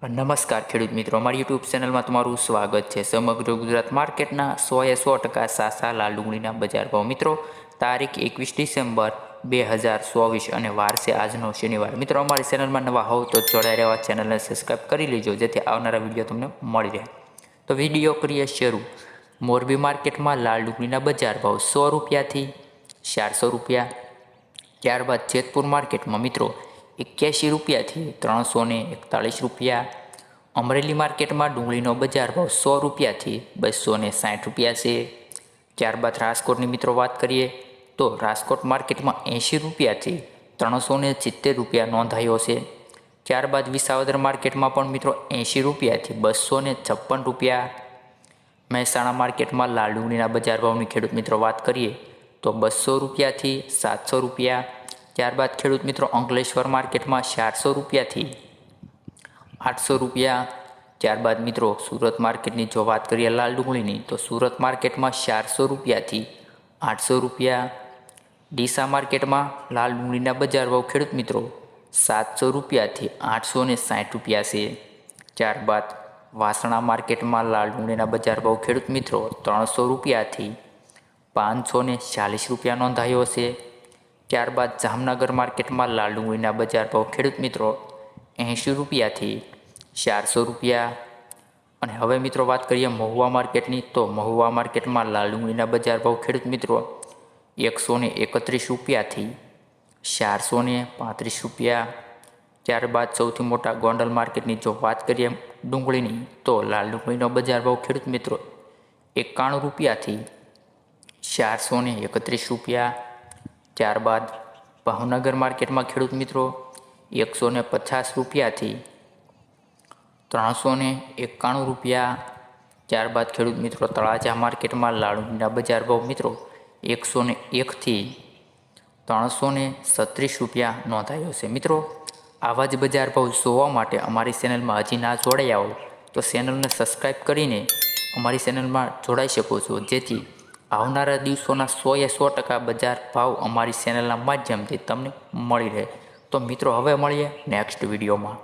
નમસ્કાર ખેડૂત મિત્રો, અમારી યુટ્યુબ ચેનલમાં તમારું સ્વાગત છે. સમગ્ર ગુજરાત માર્કેટના સોએ સો ટકા સાસા લાલ ડુંગળીના બજાર ભાવ. મિત્રો, તારીખ એકવીસ ડિસેમ્બર બે હજાર ચોવીસ અને વાર છે આજનો શનિવાર. મિત્રો, અમારી ચેનલમાં નવા હોવ તો જોડાઈ રહેવા ચેનલને સબસ્ક્રાઈબ કરી લેજો, જેથી આવનારા વીડિયો તમને મળી રહે. તો વીડિયો કરીએ શરૂ. મોરબી માર્કેટમાં લાલ ડુંગળીના બજાર ભાવ સો રૂપિયાથી ચારસો રૂપિયા. ત્યારબાદ જેતપુર માર્કેટમાં મિત્રો એક્યાસી રૂપિયાથી ત્રણસો ને એકતાળીસ રૂપિયા. અમરેલી માર્કેટમાં ડુંગળીનો બજાર ભાવ સો રૂપિયાથી બસો ને સાઠ રૂપિયા છે. ત્યારબાદ રાજકોટની મિત્રો વાત કરીએ તો રાજકોટ માર્કેટમાં એંશી રૂપિયાથી ત્રણસો ને સિત્તેર રૂપિયા નોંધાયો છે. ત્યારબાદ વિસાવદર માર્કેટમાં પણ મિત્રો એંશી રૂપિયાથી બસો ને છપ્પન રૂપિયા. મહેસાણા માર્કેટમાં લાલ ડુંગળીના બજાર ભાવની ખેડૂત મિત્રો વાત કરીએ તો બસો રૂપિયાથી સાતસો રૂપિયા. ત્યારબાદ ખેડૂત મિત્રો અંકલેશ્વર માર્કેટમાં ચારસો રૂપિયાથી આઠસો રૂપિયા. ત્યારબાદ મિત્રો સુરત માર્કેટની જો વાત કરીએ લાલ ડુંગળીની, તો સુરત માર્કેટમાં ચારસો રૂપિયાથી આઠસો રૂપિયા. ડીસા માર્કેટમાં લાલ ડુંગળીના બજાર ભાવ ખેડૂત મિત્રો સાતસો રૂપિયાથી આઠસો ને સાઠ રૂપિયા છે. ત્યારબાદ વાસણા માર્કેટમાં લાલ ડુંગળીના બજાર ભાવ ખેડૂત મિત્રો ત્રણસો રૂપિયાથી પાંચસો ચાલીસ રૂપિયા નોંધાયો છે. ત્યારબાદ જામનગર માર્કેટમાં લાલ ડુંગળીના બજાર ભાવ ખેડૂત મિત્રો એંશી રૂપિયાથી ચારસો રૂપિયા. અને હવે મિત્રો વાત કરીએ મહુવા માર્કેટની, તો મહુવા માર્કેટમાં લાલ ડુંગળીના બજાર ભાવ ખેડૂત મિત્રો એકસો ને એકત્રીસ રૂપિયાથી ચારસો ને પાંત્રીસ રૂપિયા. ત્યારબાદ સૌથી મોટા ગોંડલ માર્કેટની જો વાત કરીએ ડુંગળીની, તો લાલ ડુંગળીનો બજાર ભાવ ખેડૂત મિત્રો એકાણું રૂપિયાથી ચારસો એકત્રીસ રૂપિયા. ત્યારબાદ ભાવનગર માર્કેટમાં ખેડૂત મિત્રો એકસો ને પચાસ રૂપિયાથી ત્રણસો ને એકાણું રૂપિયા. ત્યારબાદ ખેડૂત મિત્રો તળાજા માર્કેટમાં લાડુના બજાર ભાવ મિત્રો એકસો ને એકથી ત્રણસો ને સત્રીસ રૂપિયા નોંધાયો છે. મિત્રો, આવા જ બજાર ભાવ જોવા માટે અમારી ચેનલમાં હજી ના જોડાયા આવો તો ચેનલને સબસ્ક્રાઈબ કરીને અમારી ચેનલમાં જોડાઈ શકો છો. જેથી આવનારા દિવસોના સોએ સો ટકા બજાર ભાવ અમારી ચેનલના માધ્યમથી તમને મળી રહે. તો મિત્રો, હવે મળીએ નેક્સ્ટ વિડીયોમાં